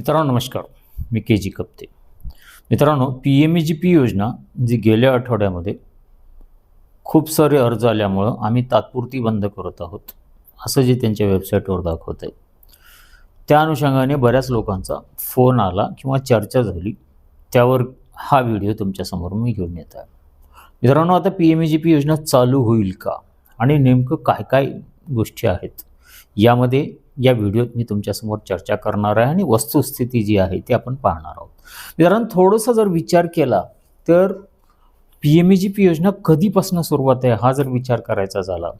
मित्रांनो नमस्कार. मी के जी कप्ते. मित्रांनो P M E G P योजना जी गेल्या आठवड्यामध्ये खूप सारे अर्ज आल्यामुळं आम्ही तात्पुरती बंद करत आहोत असं जे त्यांच्या वेबसाईटवर दाखवत आहे त्या अनुषंगाने बऱ्याच लोकांचा फोन आला किंवा चर्चा झाली त्यावर हा व्हिडिओ तुमच्यासमोर मी घेऊन येत आहे. मित्रांनो आता P M E G P योजना चालू होईल का? आणि नेमकं काय काय गोष्टी आहेत? यामध्ये या व्हिडिओत मी तुमच्यासमोर चर्चा करणार आहे आणि वस्तुस्थिती जी आहे ती आपण पाहणार आहोत. मित्रांनो थोडंसं जर विचार केला तर P M E G P योजना कधीपासून सुरुवात आहे हा जर विचार करायचा झाला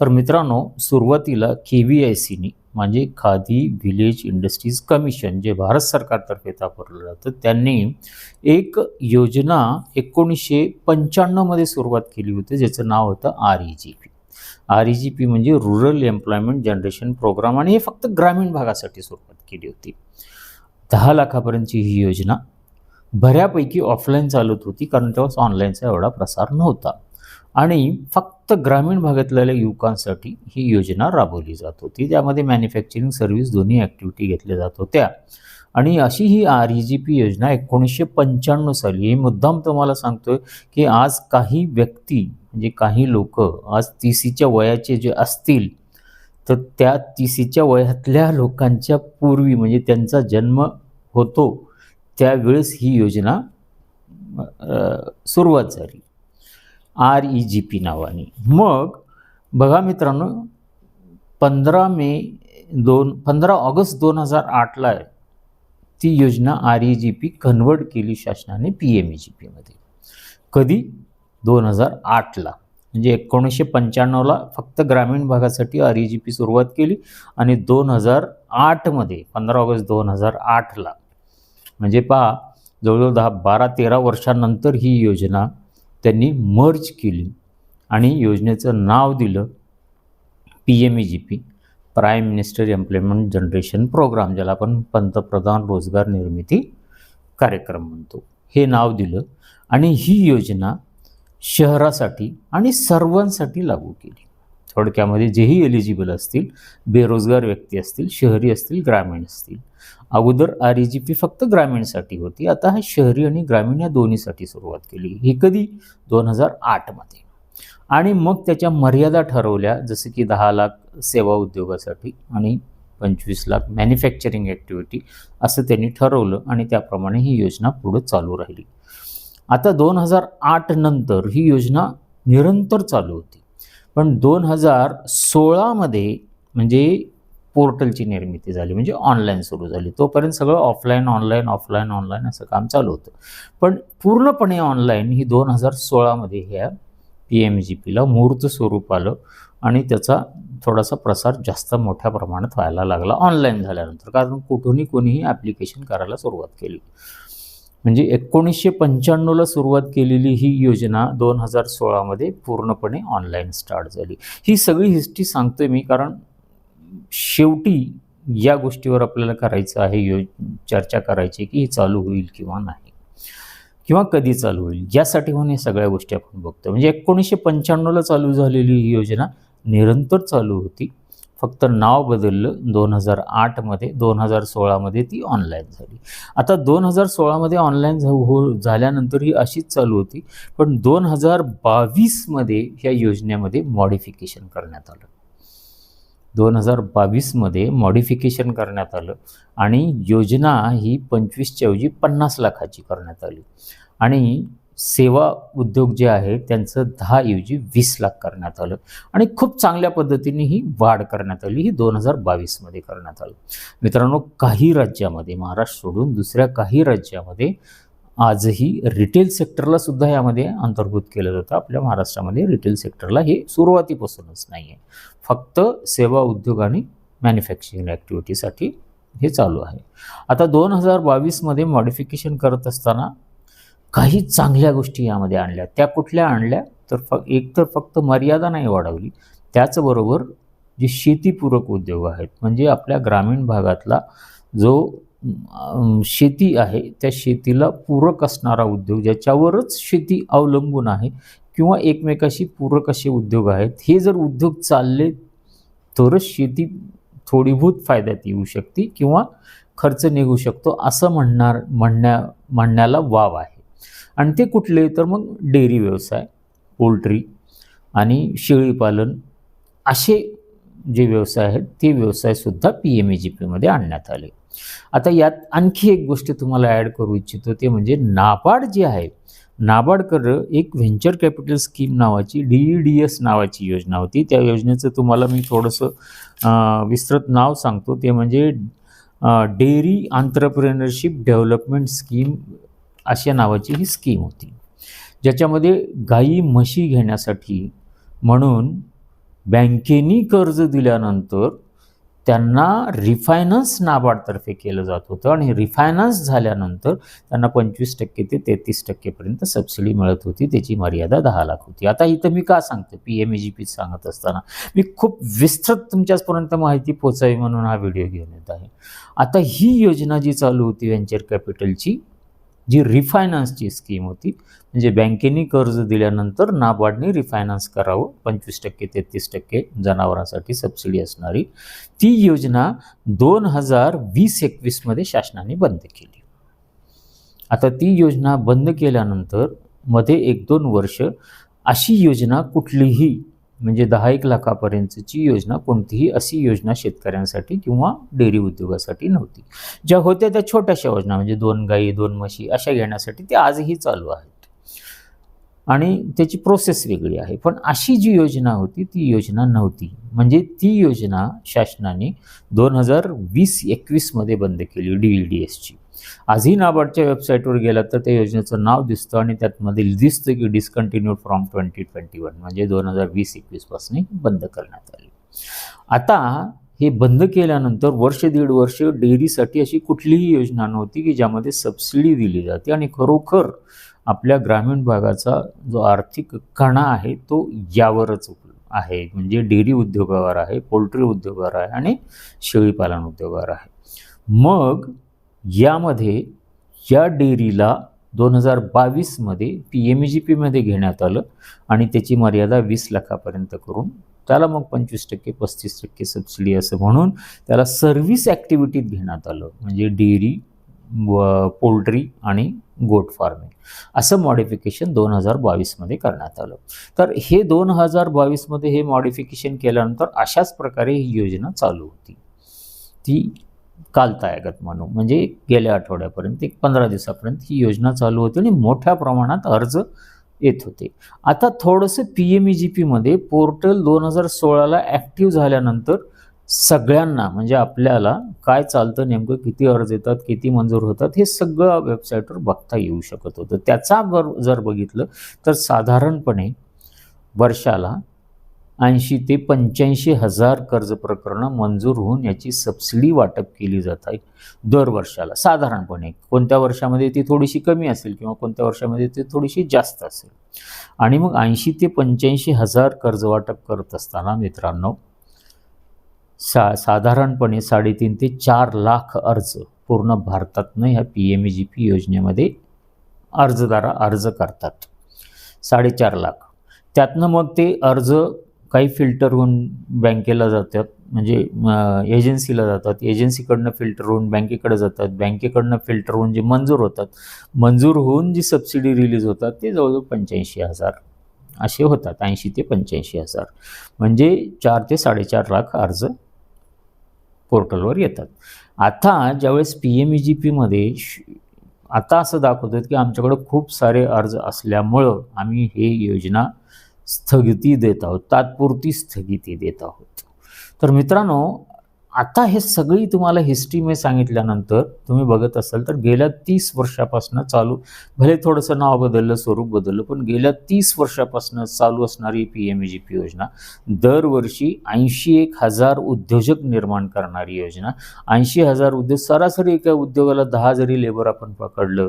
तर मित्रांनो सुरुवातीला के व्ही आय सीनी म्हणजे खादी व्हिलेज इंडस्ट्रीज कमिशन जे भारत सरकारतर्फे वापरलं जातं त्यांनी एक योजना एकोणीसशे पंच्याण्णवमध्ये सुरुवात केली होती ज्याचं नाव होतं R E G P R E G P म्हणजे रुरल एम्प्लॉयमेंट जनरेशन प्रोग्राम आणि हे फक्त ग्रामीण भागासाठी सुरुवात केली होती. दहा लाखापर्यंतची ही योजना बऱ्यापैकी ऑफलाईन चालत होती कारण तेव्हा ऑनलाईनचा एवढा प्रसार नव्हता. आणि फक्त ग्रामीण भागातल्या युवकांसाठी ही योजना राबवली जात होती. त्यामध्ये मॅन्युफॅक्चरिंग सर्व्हिस दोन्ही ॲक्टिव्हिटी घेतल्या जात होत्या. आणि अशी ही आर ई जी पी योजना एकोणीसशे पंच्याण्णव साली हे मुद्दाम तुम्हाला सांगतोय की आज काही व्यक्ती म्हणजे काही लोक आज तिसीच्या वयाचे जे असतील तर त्या तिसीच्या वयातल्या लोकांच्या पूर्वी म्हणजे त्यांचा जन्म होतो त्यावेळेस ही योजना सुरुवात झाली. आर ई जी पी नावाने. मग बघा मित्रांनो पंधरा मे दोन पंधरा ऑगस्ट दोन हजार आठला ती योजना R E G P convert केली शासनाने पी एम ई जी पीमध्ये कधी? दोन हजार आठला. म्हणजे एकोणीसशे पंच्याण्णवला फक्त ग्रामीण भागासाठी आर ई जी पी सुरुवात केली आणि दोन हजार आठमध्ये पंधरा ऑगस्ट दोन हजार आठला. म्हणजे पहा जवळजवळ दहा बारा तेरा वर्षांनंतर ही योजना त्यांनी मर्ज केली आणि योजनेचं नाव दिलं P M E G P prime minister employment generation programme ज्याला आपण पंतप्रधान रोजगार निर्मिती कार्यक्रम म्हणतो. हे नाव दिलं आणि ही योजना शहरासाठी आणि सर्वांसाठी लागू केली. थोडक्यामध्ये जेही एलिजिबल असतील बेरोजगार व्यक्ती असतील शहरी असतील ग्रामीण असतील. अगोदर आर ई जी पी फक्त ग्रामीणसाठी होती. आता हा शहरी आणि ग्रामीण या दोन्हीसाठी सुरुवात केली. ही कधी? दोन हजार आठमध्ये आणि मग त्याच्या मर्यादा ठरवल्या जसं की दहा लाख सेवा उद्योगासाठी आणि पंचवीस लाख मॅन्युफॅक्चरिंग ॲक्टिव्हिटी असं त्यांनी ठरवलं आणि त्याप्रमाणे ही योजना पुढं चालू राहिली. आता दोन हजार आठ नंतर ही योजना निरंतर चालू होती. पण दोन हजार सोळामध्ये म्हणजे पोर्टलची निर्मिती झाली म्हणजे ऑनलाईन सुरू झाली. तोपर्यंत सगळं ऑफलाईन ऑनलाईन ऑफलाईन ऑनलाईन असं काम चालू होतं. पण पूर्णपणे ऑनलाईन ही दोन हजार सोळामध्ये ह्या पी एम जी पीला मूर्त स्वरूप आलं आणि त्याचा थोडासा प्रसार जास्त मोठ्या प्रमाणात व्हायला लागला ऑनलाईन झाल्यानंतर. कारण कुठूनही कोणीही ॲप्लिकेशन करायला सुरुवात केली. म्हणजे एकोणीसशे पंच्याण्णवला सुरुवात केलेली ही योजना दोन हजार सोळामध्ये पूर्णपणे ऑनलाईन स्टार्ट झाली. ही सगळी हिस्ट्री सांगतोय मी कारण शेवटी या गोष्टीवर आपल्याला करायचं आहे यो चर्चा करायची की हे चालू होईल किंवा नाही. किंवा कधी चालू होईल यासाठी म्हणून या सगळ्या गोष्टी आपण बघतो म्हणजे एकोणीसशे पंच्याण्णवला चालू झालेली ही योजना निरंतर चालू होती. फक्त नाव बदललं दोन हजार आठमध्ये दोन हजार सोळामध्ये ती ऑनलाईन झाली. आता दोन हजार सोळामध्ये ऑनलाईन हो झाल्यानंतर ही अशीच चालू होती पण दोन हजार बावीसमध्ये ह्या योजनेमध्ये मॉडिफिकेशन करण्यात आलं. दोन हजार बावीसमध्ये मॉडिफिकेशन करण्यात आलं आणि योजना ही पंचवीसच्या ऐवजी पन्नास लाखाची करण्यात आली. आणि सेवा उद्योग जे आहे त्यांचं दहा ऐवजी वीस लाख करण्यात आलं. आणि खूप चांगल्या पद्धतीने ही वाढ करण्यात आली. ही दोन हजार बावीसमध्ये करण्यात आलं. मित्रांनो काही राज्यामध्ये महाराष्ट्र सोडून दुसऱ्या काही राज्यामध्ये आजही रिटेल सेक्टरला सुद्धा यामध्ये अंतर्भूत केलं जातं. आपल्या महाराष्ट्रामध्ये रिटेल सेक्टरला हे सुरुवातीपासूनच नाही आहे फक्त सेवा उद्योग आणि मॅन्युफॅक्चरिंग ॲक्टिव्हिटीसाठी हे चालू आहे. आता दोन हजार बावीसमध्ये मॉडिफिकेशन करत असताना काही चांगल्या गोष्टी यामध्ये आणल्या. त्या कुठल्या आणल्या? तर फ एक तर फक्त मर्यादा नाही वाढवली. त्याचबरोबर जे शेतीपूरक उद्योग आहेत म्हणजे आपल्या ग्रामीण भागातला जो शेती आहे त्या शेतीला पूरक असणारा उद्योग ज्याच्यावरच शेती अवलंबून आहे किंवा एकमेकाशी पूरक असे उद्योग आहेत हे जर उद्योग चालले तरच शेती थोडीभूत फायद्यात येऊ शकते किंवा खर्च निघू शकतो असं म्हणणार म्हणण्या म्हणण्याला वाव आहे. आणि ते कुठले तर मग डेअरी व्यवसाय पोल्ट्री आणि शेळीपालन असे जे व्यवसाय आहेत ते व्यवसायसुद्धा पी एम ए जी पीमध्ये आणण्यात आले. आता यात आणखी एक गोष्ट तुम्हाला ॲड करू इच्छितो ते म्हणजे नाबार्ड जे आहे नाबार्डकडं एक व्हेंचर कॅपिटल स्कीम नावाची डी ई डी एस नावाची योजना होती. त्या योजनेचं तुम्हाला मी थोडंसं विस्तृत नाव सांगतो. ते म्हणजे डेअरी आंतरप्रेनरशिप डेव्हलपमेंट स्कीम अशा नावाची ही स्कीम होती. ज्याच्यामध्ये गाई म्हशी घेण्यासाठी म्हणून बँकेनी कर्ज दिल्यानंतर त्यांना रिफायनान्स नाबार्डतर्फे केलं जात होतं आणि रिफायनान्स झाल्यानंतर त्यांना पंचवीस टक्के ते तेहतीस टक्केपर्यंत सबसिडी मिळत होती. त्याची मर्यादा दहा लाख होती. आता इथं मी का सांगतो P M A G P सांगत असताना मी खूप विस्तृत तुमच्यापर्यंत माहिती पोचावी म्हणून हा व्हिडिओ घेऊन येत आहे. आता ही योजना जी चालू होती व्हेंचर कॅपिटलची जी रिफायनान्सची स्कीम होती म्हणजे बँकेने कर्ज दिल्यानंतर नाबार्डने रिफायनान्स करावं पंचवीस टक्के तेहतीस टक्के जनावरांसाठी सबसिडी असणारी ती योजना दोन हजार वीस एकवीसमध्ये शासनाने बंद केली. आता ती योजना बंद केल्यानंतरमध्ये एक दोन वर्ष अशी योजना कुठलीही म्हणजे दहा एक लाखापर्यंतची योजना कोणतीही अशी योजना शेतकऱ्यांसाठी किंवा डेअरी उद्योगासाठी नव्हती. ज्या होत्या त्या छोट्याशा योजना म्हणजे दोन गाई दोन म्हशी अशा घेण्यासाठी त्या आजही चालू आहेत. आणि त्याची प्रोसेस वेगळी आहे. पण अशी जी योजना होती ती योजना नव्हती. म्हणजे ती योजना शासनाने दोन हजार वीस एकवीसमध्ये बंद केली डी ई डी एसची आजही नाबार्डच्या वेबसाईटवर गेला तर त्या योजनेचं नाव दिसतं आणि त्यातमध्ये दिसतं की discontinued from twenty twenty one म्हणजे दोन हजार वीस एकवीसपासून बंद करण्यात आली. आता हे बंद केल्यानंतर वर्ष दीड वर्ष डेअरीसाठी अशी कुठलीही योजना नव्हती की ज्यामध्ये सबसिडी दिली जाते आणि खरोखर आपल्या ग्रामीण भागाचा जो आर्थिक कणा आहे तो यावरच आहे. म्हणजे डेअरी उद्योगावर आहे पोल्ट्री उद्योगावर आहे आणि शेळीपालन उद्योगावर आहे. मग यामध्ये या डेअरीला दोन हजार बावीसमध्ये पी एम ई जी पीमध्ये घेण्यात आलं आणि त्याची मर्यादा वीस लाखापर्यंत करून त्याला मग पंचवीस टक्के पस्तीस टक्के सबसिडी असं म्हणून त्याला सर्व्हिस ॲक्टिव्हिटीत घेण्यात आलं. म्हणजे डेअरी व पोल्ट्री आणि गोट फार्मिंग असं मॉडिफिकेशन दोन हजार बावीसमध्ये करण्यात आलं. तर हे दोन हजार बावीसमध्ये हे मॉडिफिकेशन केल्यानंतर अशाच प्रकारे ही योजना चालू होती. ती कालतायगत म्हणू म्हणजे गेल्या आठवड्यापर्यंत एक पंधरा दिवसापर्यंत ही योजना चालू होती आणि मोठ्या प्रमाणात अर्ज येत होते. आता थोडंसं पी एम ई जी पीमध्ये पोर्टल दोन हजार सोळाला ॲक्टिव्ह झाल्यानंतर सगळ्यांना म्हणजे आपल्याला काय चालतं नेमकं किती अर्ज येतात किती मंजूर होतात हे सगळं वेबसाईटवर बघता येऊ शकत होतं. त्याचा बर जर बघितलं तर साधारणपणे वर्षाला ऐंशी ते पंच्याऐंशी हजार कर्ज प्रकरणं मंजूर होऊन याची सबसिडी वाटप केली जात आहे दर वर्षाला. साधारणपणे कोणत्या वर्षामध्ये ती थोडीशी कमी असेल किंवा कोणत्या वर्षामध्ये ती थोडीशी जास्त असेल? आणि मग ऐंशी ते पंच्याऐंशी हजार कर्ज वाटप करत असताना मित्रांनो सा साधारणपणे साडेतीन ते चार लाख अर्ज पूर्ण भारतातनं ह्या P M A G P योजनेमध्ये अर्जदारा अर्ज करतात. साडेचार लाख. त्यातनं मग ते अर्ज काही फिल्टर होऊन बँकेला जातात. म्हणजे एजन्सीला जातात. एजन्सीकडनं फिल्टर होऊन बँकेकडे जातात. बँकेकडनं फिल्टर होऊन जे मंजूर होतात मंजूर होऊन जी सबसिडी रिलीज होतात ते जवळजवळ पंच्याऐंशी हजार. असे होतात ऐंशी ते पंच्याऐंशी हजार. म्हणजे चार ते साडेचार लाख अर्ज पोर्टलवर येतात. आता ज्यावेळेस पी एम ई जी पीमध्ये आता असं दाखवतात की आमच्याकडं खूप सारे अर्ज असल्यामुळं आम्ही हे योजना स्थगिती देत आहोत तात्पुरती स्थगिती देत आहोत. तर मित्रांनो आता हे सगळी तुम्हाला हिस्ट्री मी सांगितल्यानंतर तुम्ही बघत असाल तर गेल्या तीस वर्षापासून चालू भले थोडंसं नाव बदललं स्वरूप बदललं पण गेल्या तीस वर्षापासून चालू असणारी पी एम जी पी योजना दरवर्षी ऐंशी एक हजार उद्योजक निर्माण करणारी योजना ऐंशी हजार उद्योग सरासरी एका उद्योगाला दहा जरी लेबर आपण पकडलं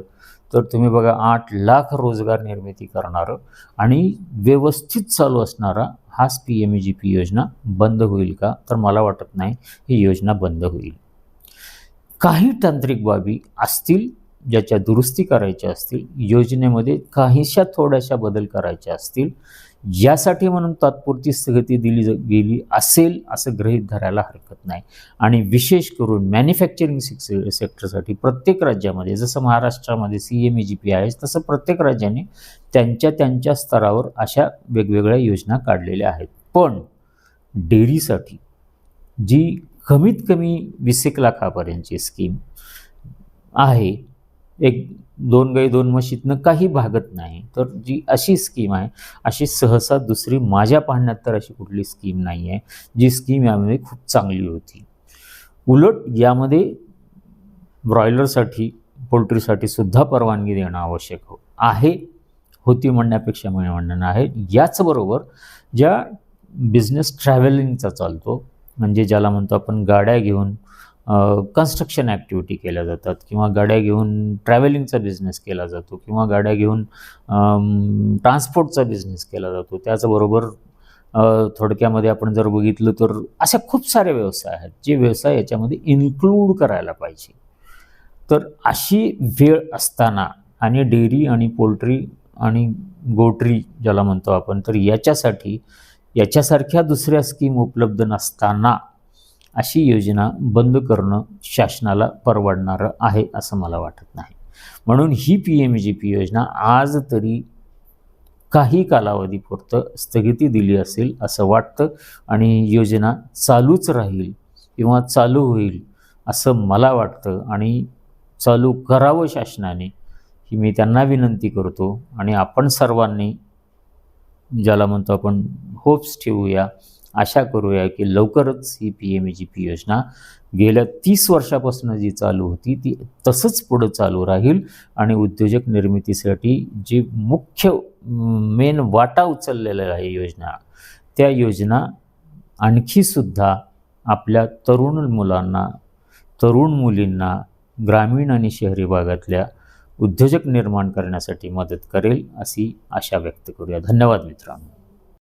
तर तुम्ही बघा आठ लाख रोजगार निर्मिती करणारं आणि व्यवस्थित चालू असणारा हाच P M E G P योजना बंद होईल का? तर मला वाटत नाही ही योजना बंद होईल. काही तांत्रिक बाबी असतील ज्याच्या दुरुस्ती करायच्या असतील योजनेमध्ये काहीशा थोड्याशा बदल करायच्या असतील यासाठी म्हणून तात्पुरती स्थगिती दिली ज- गेली असेल असं गृहीत धरायला हरकत नाही. आणि विशेष करून मॅन्युफॅक्चरिंग सेक्स सेक्टरसाठी प्रत्येक राज्यामध्ये जसं महाराष्ट्रामध्ये C M E G P आहे तसं प्रत्येक राज्याने त्यांच्या त्यांच्या स्तरावर अशा वेगवेगळ्या योजना काढलेल्या आहेत. पण डेअरीसाठी जी कमीत कमी वीस एक लाखापर्यंतची स्कीम आहे एक दोन गाई दोन म्हशीतनं काही भागत नाही. तर जी अशी स्कीम आहे अशी सहसा दुसरी माझ्या पाहण्यात तर अशी कुठली स्कीम नाही आहे जी स्कीम यामध्ये खूप चांगली होती. उलट यामध्ये ब्रॉयलरसाठी पोल्ट्रीसाठी सुद्धा परवानगी देणं आवश्यक हो आहे होती म्हणण्यापेक्षा मी म्हणणं आहे याचबरोबर ज्या बिझनेस ट्रॅव्हलिंगचा चालतो म्हणजे ज्याला म्हणतो आपण गाड्या घेऊन कन्स्ट्रक्शन ॲक्टिव्हिटी केल्या जातात किंवा गाड्या घेऊन ट्रॅव्हलिंगचा बिझनेस केला जातो किंवा गाड्या घेऊन ट्रान्सपोर्टचा बिझनेस केला जातो. त्याचबरोबर थोडक्यामध्ये आपण जर बघितलं तर अशा खूप सारे व्यवसाय आहेत जे व्यवसाय याच्यामध्ये इन्क्लूड करायला पाहिजे. तर अशी वेळ असताना आणि डेअरी आणि पोल्ट्री आणि गोट्री ज्याला म्हणतो आपण तर याच्यासाठी याच्यासारख्या दुसऱ्या स्कीम उपलब्ध नसताना अशी योजना बंद करणं शासनाला परवडणारं आहे असं मला वाटत नाही. म्हणून ही पी एम जी पी योजना आज तरी काही कालावधीपुरतं स्थगिती दिली असेल असं वाटतं आणि योजना चालूच राहील किंवा चालू होईल असं मला वाटतं आणि चालू करावं शासनाने ही मी त्यांना विनंती करतो. आणि आपण सर्वांनी ज्याला म्हणतो आपण होप्स ठेवूया आशा करूया की लवकरच ही पी एम जी पी योजना गेल्या तीस वर्षापासून जी चालू होती ती तसंच पुढं चालू राहील आणि उद्योजक निर्मितीसाठी जी मुख्य मेन वाटा उचललेला आहे योजना त्या योजना आणखीसुद्धा आपल्या तरुण मुलांना तरुण मुलींना ग्रामीण आणि शहरी भागातल्या उद्योजक निर्माण करण्यासाठी मदत करेल अशी आशा व्यक्त करूया. धन्यवाद मित्रांनो.